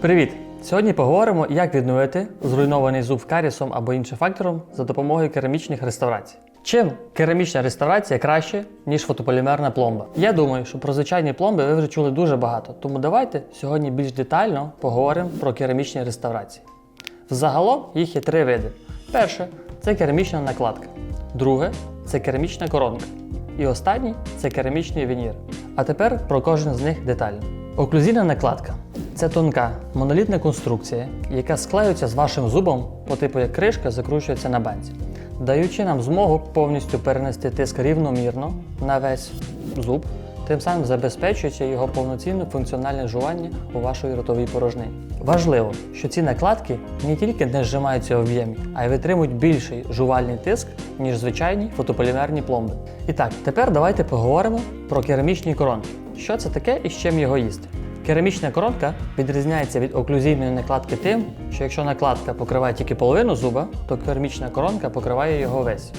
Привіт! Сьогодні поговоримо, як відновити зруйнований зуб карісом або іншим фактором за допомогою керамічних реставрацій. Чим керамічна реставрація краще, ніж фотополімерна пломба? Я думаю, що про звичайні пломби ви вже чули дуже багато, тому давайте сьогодні більш детально поговоримо про керамічні реставрації. Взагалом їх є три види. Перше це керамічна накладка. Друге це керамічна коронка. І останній це керамічний вінір. А тепер про кожен з них детально. Оклюзійна накладка це тонка монолітна конструкція, яка склеюється з вашим зубом по типу як кришка закручується на банці, даючи нам змогу повністю перенести тиск рівномірно на весь зуб, тим самим забезпечуючи його повноцінне функціональне жування у вашій ротовій порожнині. Важливо, що ці накладки не тільки не зжимаються в об'ємі, а й витримують більший жувальний тиск, ніж звичайні фотополімерні пломби. І так, тепер давайте поговоримо про керамічні коронки. Що це таке і з чим його їсти? Керамічна коронка відрізняється від оклюзійної накладки тим, що якщо накладка покриває тільки половину зуба, то керамічна коронка покриває його весь.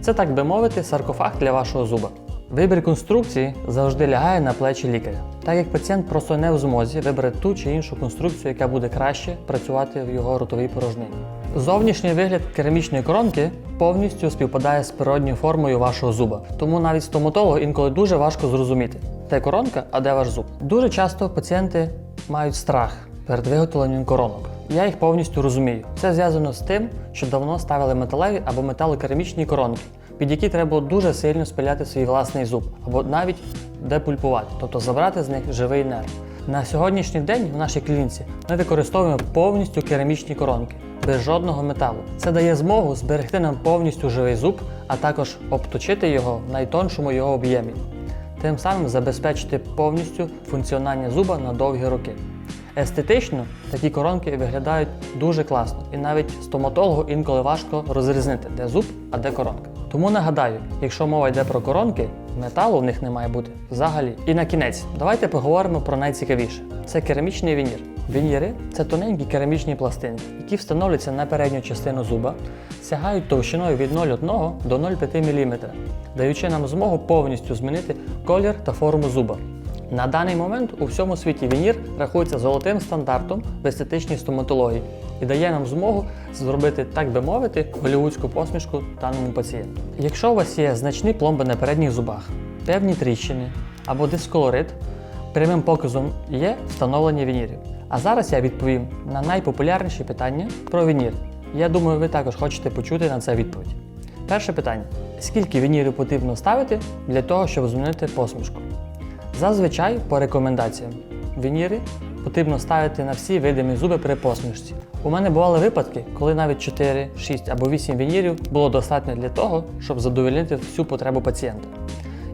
Це, так би мовити, саркофаг для вашого зуба. Вибір конструкції завжди лягає на плечі лікаря, так як пацієнт просто не в змозі вибрати ту чи іншу конструкцію, яка буде краще працювати в його ротовій порожнині. Зовнішній вигляд керамічної коронки повністю співпадає з природньою формою вашого зуба, тому навіть стоматологу інколи дуже важко зрозуміти, де коронка, а де ваш зуб. Дуже часто пацієнти мають страх перед виготовленням коронок. Я їх повністю розумію. Це зв'язано з тим, що давно ставили металеві або металокерамічні коронки, під які треба дуже сильно спиляти свій власний зуб, або навіть депульпувати, тобто забрати з них живий нерв. На сьогоднішній день в нашій клініці ми використовуємо повністю керамічні коронки без жодного металу. Це дає змогу зберегти нам повністю живий зуб, а також обточити його в найтоншому його об'ємі, тим самим забезпечити повністю функціонування зуба на довгі роки. Естетично такі коронки виглядають дуже класно, і навіть стоматологу інколи важко розрізнити, де зуб, а де коронка. Тому нагадаю, якщо мова йде про коронки, металу в них не має бути взагалі. І на кінець, давайте поговоримо про найцікавіше: це керамічний вінір. Вініри це тоненькі керамічні пластинки, які встановлюються на передню частину зуба, сягають товщиною від 0,1 до 0,5 мм, даючи нам змогу повністю змінити колір та форму зуба. На даний момент у всьому світі вінір рахується золотим стандартом в естетичній стоматології і дає нам змогу зробити, так би мовити, голівудську посмішку даному пацієнту. Якщо у вас є значні пломби на передніх зубах, певні тріщини або дисколорит, прямим показом є встановлення вінірів. А зараз я відповім на найпопулярніші питання про вінір. Я думаю, ви також хочете почути на це відповідь. Перше питання: скільки вінірів потрібно ставити для того, щоб змінити посмішку? Зазвичай, по рекомендаціям, вініри потрібно ставити на всі видимі зуби при посмішці. У мене бували випадки, коли навіть 4, 6 або 8 вінірів було достатньо для того, щоб задовольнити всю потребу пацієнта.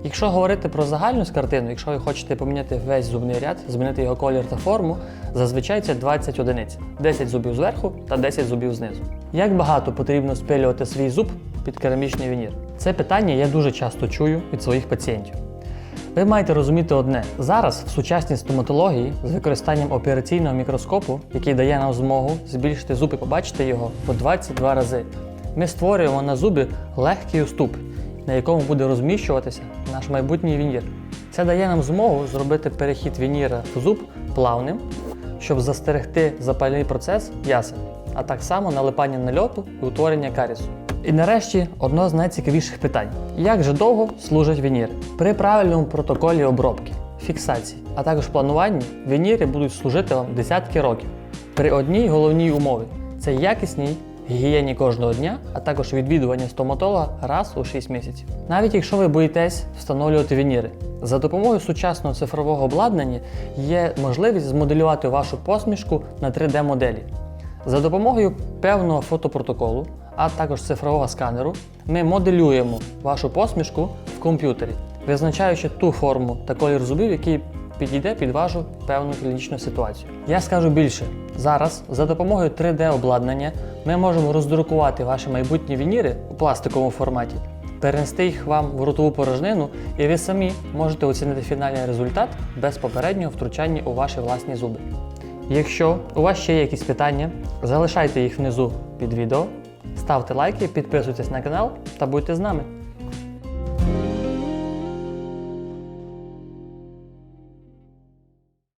Якщо говорити про загальну картину, якщо ви хочете поміняти весь зубний ряд, змінити його колір та форму, зазвичай це 20 одиниць, 10 зубів зверху та 10 зубів знизу. Як багато потрібно спилювати свій зуб під керамічний вінір? Це питання я дуже часто чую від своїх пацієнтів. Ви маєте розуміти одне: зараз в сучасній стоматології з використанням операційного мікроскопу, який дає нам змогу збільшити зуб і побачити його по 22 рази, ми створюємо на зубі легкий уступ, на якому буде розміщуватися наш майбутній вінір. Це дає нам змогу зробити перехід вініра в зуб плавним, щоб застерегти запальний процес ясен, а так само налипання нальоту і утворення карісу. І нарешті одне з найцікавіших питань: як же довго служать вініри? При правильному протоколі обробки, фіксації, а також плануванні вініри будуть служити вам десятки років. При одній головній умові це якісній гігієні кожного дня, а також відвідування стоматолога раз у 6 місяців. Навіть якщо ви боїтесь встановлювати вініри, за допомогою сучасного цифрового обладнання є можливість змоделювати вашу посмішку на 3D-моделі. За допомогою певного фотопротоколу, а також цифрового сканеру, ми моделюємо вашу посмішку в комп'ютері, визначаючи ту форму та колір зубів, який підійде під вашу певну клінічну ситуацію. Я скажу більше, зараз за допомогою 3D-обладнання ми можемо роздрукувати ваші майбутні вініри у пластиковому форматі, перенести їх вам в ротову порожнину, і ви самі можете оцінити фінальний результат без попереднього втручання у ваші власні зуби. Якщо у вас ще є якісь питання, залишайте їх внизу під відео, ставте лайки, підписуйтесь на канал та будьте з нами.